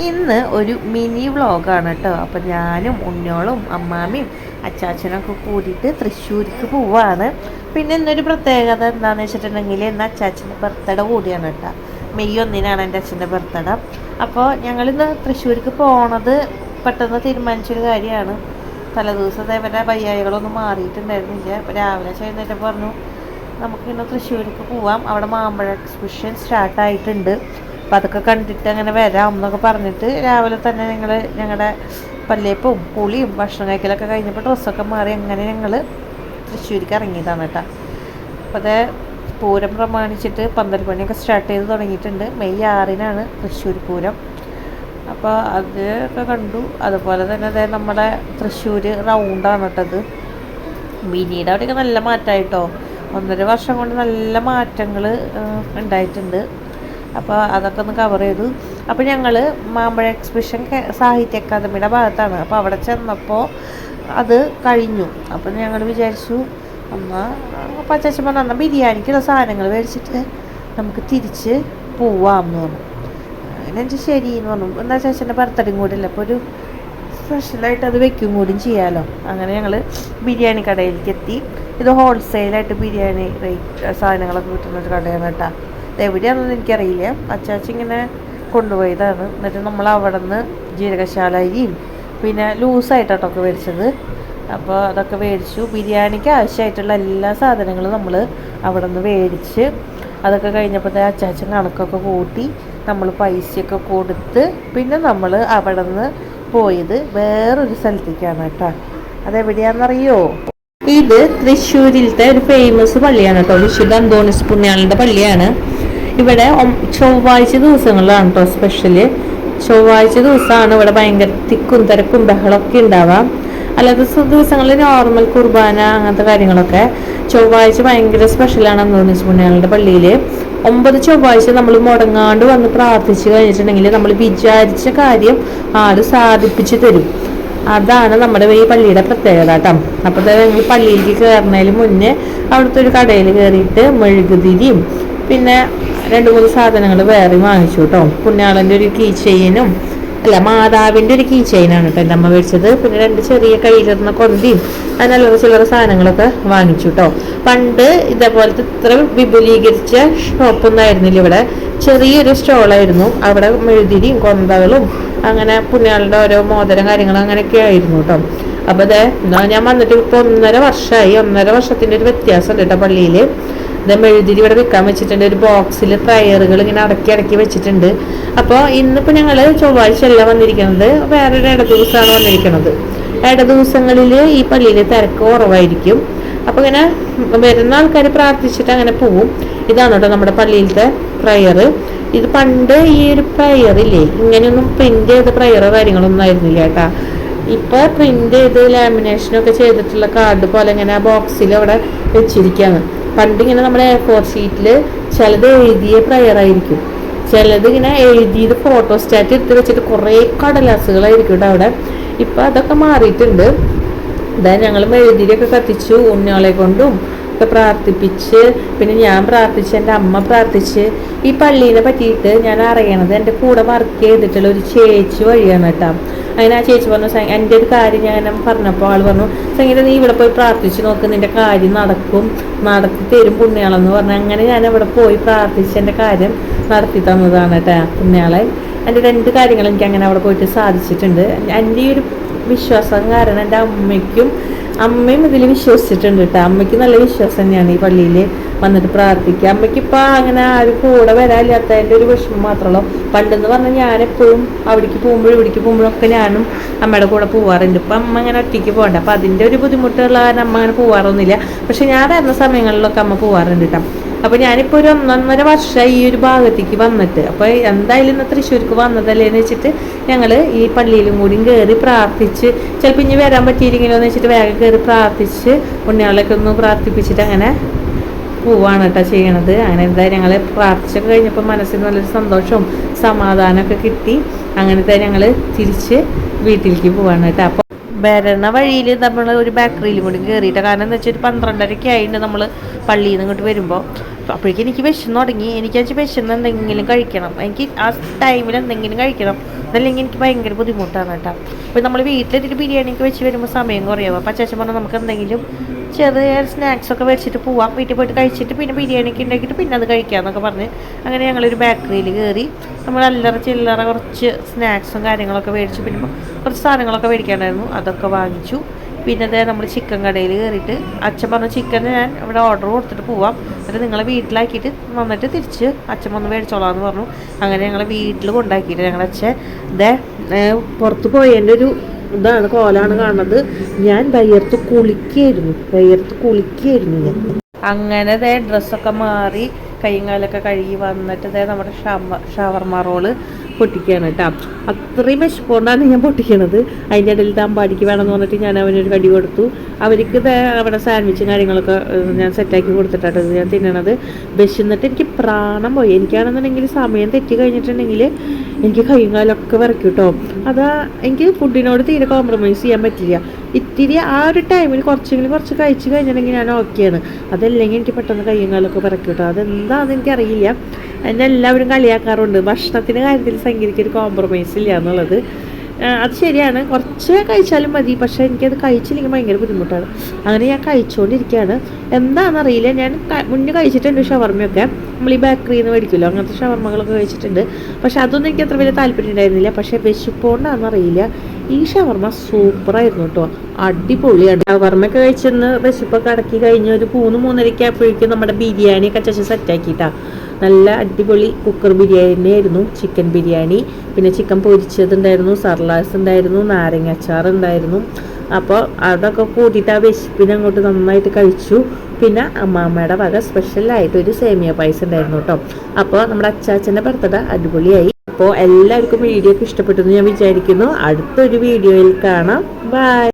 ഇന്ന് ഒരു മിനി വ്ളോഗാണ് കേട്ടോ. അപ്പം ഞാനും ഉണ്ണിയോളും അമ്മാമ്മയും അച്ചാച്ചനൊക്കെ കൂടിയിട്ട് തൃശ്ശൂർക്ക് പോവാണ്. പിന്നെ ഇന്നൊരു പ്രത്യേകത എന്താണെന്ന് വെച്ചിട്ടുണ്ടെങ്കിൽ ഇന്ന് അച്ചാച്ചന്റെ ബർത്ത്ഡേ കൂടിയാണ് കേട്ടോ. മെയ് ഒന്നിനാണ് എന്റെ അച്ഛന്റെ ബർത്ത്ഡേ അപ്പോൾ ഞങ്ങളിന്ന് തൃശ്ശൂർക്ക് പോണത് പെട്ടെന്ന് തീരുമാനിച്ചൊരു കാര്യമാണ്. തലേദിവസത്തെ ഇവരുടെ വയ്യായികളൊന്നും മാറിയിട്ടുണ്ടായിരുന്നില്ല. അപ്പോൾ രാവിലെ ചെയ്യുന്നതിന്റെ പറഞ്ഞു നമുക്കിന്ന് തൃശ്ശൂർക്ക് പോവാം. അവിടെ മാമ്പഴ എക്സിബിഷൻ സ്റ്റാർട്ടായിട്ടുണ്ട് അപ്പോൾ അതൊക്കെ കണ്ടിട്ട് അങ്ങനെ വരാം എന്നൊക്കെ പറഞ്ഞിട്ട് രാവിലെ തന്നെ ഞങ്ങൾ ഞങ്ങളുടെ പല്ലേപ്പും പുളിയും ഭക്ഷണം കഴിക്കലൊക്കെ കഴിഞ്ഞപ്പോൾ ഡ്രസ്സൊക്കെ മാറി അങ്ങനെ ഞങ്ങൾ തൃശ്ശൂരിക്ക് ഇറങ്ങിയതാണ് കേട്ടോ. അപ്പോൾ അത് പൂരം പ്രമാണിച്ചിട്ട് പന്തൽ പണിയൊക്കെ സ്റ്റാർട്ട് ചെയ്ത് തുടങ്ങിയിട്ടുണ്ട്. മെയ് ആറിനാണ് തൃശ്ശൂർ പൂരം. അപ്പോൾ അതൊക്കെ കണ്ടു. അതുപോലെ തന്നെ അതേ നമ്മുടെ തൃശ്ശൂർ റൗണ്ടാണ് കേട്ടത് മിനിയുടെ അവിടെയൊക്കെ നല്ല മാറ്റമായിട്ടോ ഒന്നര വർഷം കൊണ്ട് നല്ല മാറ്റങ്ങൾ ഉണ്ടായിട്ടുണ്ട്. അപ്പോൾ അതൊക്കെ ഒന്ന് കവർ ചെയ്തു. അപ്പോൾ ഞങ്ങൾ മാമ്പഴ എക്സിബിഷൻ സാഹിത്യ അക്കാദമിയുടെ ഭാഗത്താണ്. അപ്പോൾ അവിടെ ചെന്നപ്പോൾ അത് കഴിഞ്ഞു. അപ്പം ഞങ്ങൾ വിചാരിച്ചു എന്നാൽ പച്ചാച്ചൻ പറഞ്ഞു എന്നാൽ ബിരിയാണിക്കുള്ള സാധനങ്ങൾ മേടിച്ചിട്ട് നമുക്ക് തിരിച്ച് പോവാം എന്ന് പറഞ്ഞു. അങ്ങനെ ശരി എന്ന് പറഞ്ഞു. എന്താ ചേച്ചന്റെ ബർത്ത്ഡേയും കൂടി അല്ല? അപ്പോൾ ഒരു സ്പെഷ്യലായിട്ട് അത് വെക്കും കൂടിയും ചെയ്യാമല്ലോ അങ്ങനെ ഞങ്ങൾ ബിരിയാണി കടയിലേക്ക് എത്തി. ഇത് ഹോൾസെയിലായിട്ട് ബിരിയാണി റേറ്റ് സാധനങ്ങളൊക്കെ കിട്ടുന്ന ഒരു കടയാണ് കേട്ടോ. എവിടെയാണെന്ന് എനിക്കറിയില്ല. അച്ചാച്ചി ഇങ്ങനെ കൊണ്ടുപോയതാണ്. എന്നിട്ട് നമ്മൾ അവിടെ നിന്ന് ജീരകശാല അരിയും പിന്നെ ലൂസായിട്ടാട്ടോ ഒക്കെ മേടിച്ചത്. അപ്പോൾ അതൊക്കെ മേടിച്ചു. ബിരിയാണിക്ക് ആവശ്യമായിട്ടുള്ള എല്ലാ സാധനങ്ങളും നമ്മൾ അവിടെ നിന്ന് മേടിച്ച് അതൊക്കെ കഴിഞ്ഞപ്പോൾ അച്ചാച്ചൻ കണക്കൊക്കെ കൂട്ടി നമ്മൾ പൈസയൊക്കെ കൊടുത്ത് പിന്നെ നമ്മൾ അവിടെ നിന്ന് പോയത് വേറൊരു സ്ഥലത്തേക്കാണ് കേട്ടോ. അതെവിടെയാണെന്നറിയോ? ഇത് തൃശ്ശൂരിലത്തെ ഒരു ഫേമസ് പള്ളിയാണ് കേട്ടോ. വിശുദ്ധ അന്തോണിസ് പുണ്യാളന്റെ പള്ളിയാണ്. ഇവിടെ ചൊവ്വാഴ്ച ദിവസങ്ങളിലാണ് കേട്ടോ സ്പെഷ്യൽ ചൊവ്വാഴ്ച ദിവസമാണ് ഇവിടെ ഭയങ്കര തിക്കും തിരക്കും ബഹളമൊക്കെ ഉണ്ടാവാം അല്ലാത്ത ദിവസ- ദിവസങ്ങളിൽ നോർമൽ കുർബാന അങ്ങനത്തെ കാര്യങ്ങളൊക്കെ ചൊവ്വാഴ്ച ഭയങ്കര സ്പെഷ്യലാണ് അന്തോണിസ് പുണ്യാളന്റെ പള്ളിയിൽ. ഒമ്പത് ചൊവ്വാഴ്ച നമ്മൾ മുടങ്ങാണ്ട് വന്ന് പ്രാർത്ഥിച്ചു കഴിഞ്ഞിട്ടുണ്ടെങ്കിൽ നമ്മൾ വിചാരിച്ച കാര്യം ആര് സാധിപ്പിച്ചു തരും. അതാണ് നമ്മുടെ ഈ പള്ളിയുടെ പ്രത്യേകത കേട്ടോ. അപ്പോൾ ഞങ്ങൾ പള്ളിയിലേക്ക് കയറുന്നതിന് മുന്നേ അവിടുത്തെ ഒരു കടയിൽ കയറിയിട്ട് മെഴുകുതിരിയും പിന്നെ രണ്ട് മൂന്ന് സാധനങ്ങൾ വേറെ വാങ്ങിച്ചു കേട്ടോ. പുണ്യാളന്റെ ഒരു കീ ചെയിനും അല്ല മാതാവിന്റെ ഒരു കീ ചെയിനാണ് കേട്ടോ എന്റെ അമ്മ മേടിച്ചത്. പിന്നെ രണ്ട് ചെറിയ കയ്യിലിരുന്ന കൊന്തിയും അതിനുള്ള ചില്ലറ സാധനങ്ങളൊക്കെ വാങ്ങിച്ചു കേട്ടോ പണ്ട് ഇതേപോലത്തെ ഇത്ര വിപുലീകരിച്ച ഷോപ്പൊന്നും ആയിരുന്നില്ല ഇവിടെ. ചെറിയൊരു സ്റ്റോളായിരുന്നു. അവിടെ മെഴുതിരിയും കൊന്തകളും അങ്ങനെ പുണ്യാളുടെ ഓരോ മോതിരം കാര്യങ്ങളും അങ്ങനെയൊക്കെ ആയിരുന്നു കേട്ടോ അപ്പോൾ അതെ ഞാൻ വന്നിട്ട് ഇപ്പോൾ ഒന്നര വർഷമായി ഒന്നര വർഷത്തിന്റെ ഒരു വ്യത്യാസം ഉണ്ട് കേട്ടോ പള്ളിയിൽ. ഇത് മെഴുതിരി ഇവിടെ വെക്കാൻ വെച്ചിട്ടുണ്ട്. ഒരു ബോക്സിൽ പ്രയറുകൾ ഇങ്ങനെ അടക്കി അടക്കി വെച്ചിട്ടുണ്ട്. അപ്പോൾ ഇന്നിപ്പോൾ ഞങ്ങൾ ചൊവ്വാഴ്ച അല്ല വന്നിരിക്കുന്നത് വേറൊരു ഇട ദിവസമാണ് വന്നിരിക്കുന്നത് ഇട ദിവസങ്ങളിൽ ഈ പള്ളിയിൽ തിരക്ക് കുറവായിരിക്കും. അപ്പോൾ ഇങ്ങനെ വരുന്ന ആൾക്കാർ പ്രാർത്ഥിച്ചിട്ട് അങ്ങനെ പോവും. ഇതാണ് കേട്ടോ നമ്മുടെ പള്ളിയിലത്തെ പ്രയർ ഇത് പണ്ട് ഈ ഒരു പ്രയറില്ലേ ഇങ്ങനെയൊന്നും പ്രിന്റ് ചെയ്ത പ്രയറോ കാര്യങ്ങളൊന്നും ആയിരുന്നില്ല കേട്ടാ. ഇപ്പൊ പ്രിന്റ് ചെയ്ത് ലാമിനേഷനൊക്കെ ചെയ്തിട്ടുള്ള കാർഡ് പോലെ ഇങ്ങനെ ബോക്സിൽ അവിടെ വെച്ചിരിക്കുകയാണ് പണ്ട് ഇങ്ങനെ നമ്മുടെ ഫോർ ഷീറ്റിൽ ചിലത് എഴുതിയ പ്രയർ ആയിരിക്കും. ചിലത് ഇങ്ങനെ എഴുതിയത് ഫോട്ടോ സ്റ്റാറ്റ് എടുത്ത് വെച്ചിട്ട് കുറേ കടലാസുകളായിരിക്കും കേട്ടോ അവിടെ. ഇപ്പം അതൊക്കെ മാറിയിട്ടുണ്ട്. ഇതാ ഞങ്ങൾ മെഴുതിരിയൊക്കെ കത്തിച്ചു ഉണ്ണികളെ കൊണ്ടും ഒക്കെ പ്രാർത്ഥിപ്പിച്ച് പിന്നെ ഞാൻ പ്രാർത്ഥിച്ച് എന്റെ അമ്മ പ്രാർത്ഥിച്ച്. ഈ പള്ളീനെ പറ്റിയിട്ട് ഞാൻ അറിയണത് എന്റെ കൂടെ വർക്ക് ചെയ്തിട്ടുള്ള ഒരു ചേച്ചി വഴിയാണ് കേട്ടോ അങ്ങനെ ആ ചേച്ചി പറഞ്ഞു "സ- എന്റെ ഒരു കാര്യം ഞാൻ പറഞ്ഞപ്പോൾ ആൾ പറഞ്ഞു സംഗീത നീ ഇവിടെ പോയി പ്രാർത്ഥിച്ച് നോക്ക് നിന്റെ കാര്യം നടക്കും നടത്തി തരും പുണ്യാളെന്ന് പറഞ്ഞു. അങ്ങനെ ഞാൻ അവിടെ പോയി പ്രാർത്ഥിച്ച് എന്റെ കാര്യം നടത്തി തന്നതാണ് കേട്ടോ പുണ്യാളെ. എന്റെ രണ്ട് കാര്യങ്ങൾ എനിക്ക് അങ്ങനെ അവിടെ പോയിട്ട് സാധിച്ചിട്ടുണ്ട്. എന്റെ ഈ ഒരു വിശ്വാസം കാരണം എന്റെ അമ്മയ്ക്കും അമ്മയും ഇതിൽ വിശ്വസിച്ചിട്ടുണ്ട് കേട്ടോ. അമ്മയ്ക്ക് നല്ല വിശ്വാസം തന്നെയാണ് ഈ പള്ളിയിൽ വന്നിട്ട് പ്രാർത്ഥിക്കുക. അമ്മയ്ക്ക് ഇപ്പം അങ്ങനെ ആരും കൂടെ വരാനില്ലാത്തതിന്റെ ഒരു വിഷമം മാത്രമല്ലോ. പണ്ടെന്ന് പറഞ്ഞാൽ ഞാനെപ്പോഴും അവിടേക്ക് പോകുമ്പോഴും ഇവിടേക്ക് പോകുമ്പോഴൊക്കെ ഞാനും അമ്മയുടെ കൂടെ പോവാറുണ്ട്. ഇപ്പം അമ്മ അങ്ങനെ ഒറ്റയ്ക്ക് പോകണ്ട. അപ്പം അതിന്റെ ഒരു ബുദ്ധിമുട്ടുള്ള കാരണം അമ്മ അങ്ങനെ പോവാറൊന്നുമില്ല. പക്ഷേ ഞാൻ വരുന്ന സമയങ്ങളിലൊക്കെ അമ്മ പോവാറുണ്ട് കേട്ടോ. അപ്പോൾ ഞാനിപ്പോൾ ഒരു ഒന്നൊന്നര വർഷമായി ഈ ഒരു ഭാഗത്തേക്ക് വന്നിട്ട്. അപ്പോൾ എന്തായാലും ഇന്ന് തൃശ്ശൂർക്ക് വന്നതല്ലേ എന്ന് വെച്ചിട്ട് ഞങ്ങൾ ഈ പള്ളിയിലും കൂടിയും കയറി പ്രാർത്ഥിച്ച് ചിലപ്പോൾ ഇനി വരാൻ പറ്റിയില്ലെങ്കിലോ എന്ന് വെച്ചിട്ട് വേഗം കയറി പ്രാർത്ഥിച്ച് ഉണ്ണിയാളൊക്കെ ഒന്ന് പ്രാർത്ഥിപ്പിച്ചിട്ട് അങ്ങനെ പോവാണ് കേട്ടോ ചെയ്യണത്. അങ്ങനെ എന്തായാലും ഞങ്ങൾ പ്രാർത്ഥിച്ചൊക്കെ കഴിഞ്ഞപ്പോൾ മനസ്സിൽ നല്ലൊരു സന്തോഷവും സമാധാനമൊക്കെ കിട്ടി. അങ്ങനത്തെ ഞങ്ങൾ തിരിച്ച് വീട്ടിലേക്ക് പോവാണ് കേട്ടോ അപ്പോൾ വരണ വഴിയിൽ നമ്മൾ ഒരു ബേക്കറിയിൽ കൂടി കയറിയിട്ട് കാരണം എന്താ വെച്ചാൽ ഒരു പന്ത്രണ്ടരയ്ക്ക് ആയിട്ട് നമ്മൾ പള്ളിയിൽ നിന്ന് ഇങ്ങോട്ട് വരുമ്പോൾ അപ്പോഴേക്കും എനിക്ക് വിശന്ന് തുടങ്ങി. എനിക്ക് വെച്ചാൽ വിശന്ന് എന്തെങ്കിലും കഴിക്കണം. എനിക്ക് ആ ടൈമിൽ എന്തെങ്കിലും കഴിക്കണം. അതല്ലെങ്കിൽ എനിക്ക് ഭയങ്കര ബുദ്ധിമുട്ടാണ് കേട്ടോ. അപ്പോൾ നമ്മൾ വീട്ടിലെത്തിയിട്ട് ബിരിയാണിയൊക്കെ വെച്ച് വരുമ്പോൾ സമയം കുറയാവും അപ്പോൾ അച്ചാച്ചൻ പറഞ്ഞാൽ നമുക്ക് എന്തെങ്കിലും ചെറിയ സ്നാക്സ് ഒക്കെ മേടിച്ചിട്ട് പോവാം. വീട്ടിൽ പോയിട്ട് കഴിച്ചിട്ട് പിന്നെ ബിരിയാണിയൊക്കെ ഉണ്ടാക്കിയിട്ട് പിന്നെ അത് കഴിക്കാമെന്നൊക്കെ പറഞ്ഞ് അങ്ങനെ ഞങ്ങളൊരു ബേക്കറിയിൽ കയറി നമ്മൾ അല്ലറ ചില്ലറ കുറച്ച് സ്നാക്സും കാര്യങ്ങളൊക്കെ മേടിച്ചു പിന്നെ കുറച്ച് സാധനങ്ങളൊക്കെ മേടിക്കാനായിരുന്നു. അതൊക്കെ വാങ്ങിച്ചു. പിന്നെ അതേ നമ്മൾ ചിക്കൻ കടയിൽ കയറിയിട്ട് അച്ഛൻ പറഞ്ഞ ചിക്കൻ ഞാൻ ഇവിടെ ഓർഡർ കൊടുത്തിട്ട് പോവാം. എന്നിട്ട് നിങ്ങളെ വീട്ടിലാക്കിയിട്ട് വന്നിട്ട് തിരിച്ച് അച്ഛൻ വന്ന് മേടിച്ചോളാം എന്ന് പറഞ്ഞു. അങ്ങനെ ഞങ്ങളെ വീട്ടിൽ കൊണ്ടാക്കിയിട്ട് ഞങ്ങളുടെ അച്ഛൻ ഇതേ പുറത്ത് പോയതിന്റെ ഒരു ഇതാണ് കോലാണ് കാണുന്നത്. ഞാൻ വയ്യർത്ത് കുളിക്കായിരുന്നു. വയ്യർത്ത് കുളിക്കായിരുന്നു ഞാൻ. അങ്ങനെ ദേ ഡ്രസ്സൊക്കെ മാറി കൈയും കാലൊക്കെ കഴുകി വന്നിട്ട് ദേ നമ്മുടെ ഷവ ഷവർമ റോൾ പൊട്ടിക്കുകയാണ് കേട്ടോ. അത്രയും വിശപ്പുകൊണ്ടാണ് ഞാൻ പൊട്ടിക്കണത്. അതിന്റെ ഇടയിൽ തമ്പാടിക്ക് വേണമെന്ന് പറഞ്ഞിട്ട് ഞാൻ അവനൊരു കടി കൊടുത്തു. അവർക്ക് അവിടെ സാൻഡ്വിച്ചും കാര്യങ്ങളൊക്കെ ഞാൻ സെറ്റാക്കി കൊടുത്തിട്ടാണ് ഞാൻ തിന്നണത്. വിശന്നിട്ട് എനിക്ക് പ്രാണം പോയി. എനിക്കാണെന്നുണ്ടെങ്കിൽ സമയം തെറ്റി കഴിഞ്ഞിട്ടുണ്ടെങ്കിൽ എനിക്ക് കൈയും കാലൊക്കെ വിറക്കും കേട്ടോ. അതാ എനിക്ക് ഫുഡിനോട് തീരെ കോംപ്രമൈസ് ചെയ്യാൻ പറ്റില്ല. ഇത്തിരി ആ ഒരു ടൈമിൽ കുറച്ചെങ്കിലും കുറച്ച് കഴിച്ച് കഴിഞ്ഞിട്ടുണ്ടെങ്കിൽ ഞാൻ ഓക്കെയാണ് അതല്ലെങ്കിൽ എനിക്ക് പെട്ടെന്ന് കൈയും കാലൊക്കെ വിറക്കും കേട്ടോ. അതെന്താണെന്ന് എനിക്കറിയില്ല. എന്നെ എല്ലാവരും കളിയാക്കാറുണ്ട്. ഭക്ഷണത്തിന്റെ കാര്യത്തിൽ സംഗീതയ്ക്ക് ഒരു കോംപ്രമൈസ് ഇല്ല എന്നുള്ളത്. അത് ശരിയാണ്. കുറച്ച് കഴിച്ചാലും മതി. പക്ഷേ എനിക്കത് കഴിച്ചില്ലെങ്കിൽ ഭയങ്കര ബുദ്ധിമുട്ടാണ്. അങ്ങനെ ഞാൻ കഴിച്ചുകൊണ്ടിരിക്കുകയാണ് എന്താണെന്നറിയില്ല. ഞാൻ മുന്നേ കഴിച്ചിട്ടുണ്ട് ഷവർമ്മയൊക്കെ. നമ്മൾ ഈ ബേക്കറിയിൽ നിന്ന് മേടിക്കുമല്ലോ. അങ്ങനത്തെ ഷവർമ്മകളൊക്കെ കഴിച്ചിട്ടുണ്ട്. പക്ഷേ അതൊന്നും എനിക്ക് അത്ര വലിയ താല്പര്യം ഉണ്ടായിരുന്നില്ല. പക്ഷേ വിശപ്പുകൊണ്ടാണെന്നറിയില്ല. ഈ ഷവർമ്മ സൂപ്പറായിരുന്നു കേട്ടോ. അടിപൊളിയാണ്. ഷവർമ്മയൊക്കെ കഴിച്ചെന്ന് വിശപ്പൊക്കെ അടക്കി കഴിഞ്ഞ് ഒരു മൂന്ന് മൂന്നരയ്ക്ക് ആയപ്പോഴേക്കും നമ്മുടെ ബിരിയാണിയൊക്കെ ചേച്ചി സെറ്റാക്കിയിട്ടാ നല്ല അടിപൊളി കുക്കർ ബിരിയാണി ആയിരുന്നു ചിക്കൻ ബിരിയാണി പിന്നെ ചിക്കൻ പൊരിച്ചതുണ്ടായിരുന്നു സർലാസ് ഉണ്ടായിരുന്നു നാരങ്ങ അച്ചാർ ഉണ്ടായിരുന്നു. അപ്പോൾ അതൊക്കെ കൂട്ടിയിട്ട് ആ വിശപ്പിനെ അങ്ങോട്ട് നന്നായിട്ട് കഴിച്ചു. പിന്നെ അമ്മാമ്മയുടെ വക സ്പെഷ്യലായിട്ട് ഒരു സേമിയ പായസം ഉണ്ടായിരുന്നു കേട്ടോ. അപ്പോൾ നമ്മുടെ അച്ചാച്ചന്റെ ബർത്ത്ഡേ അടിപൊളിയായി. അപ്പോൾ എല്ലാവർക്കും വീഡിയോ ഒക്കെ ഇഷ്ടപ്പെട്ടു എന്ന് ഞാൻ വിചാരിക്കുന്നു. അടുത്തൊരു വീഡിയോയിൽ കാണാം. ബൈ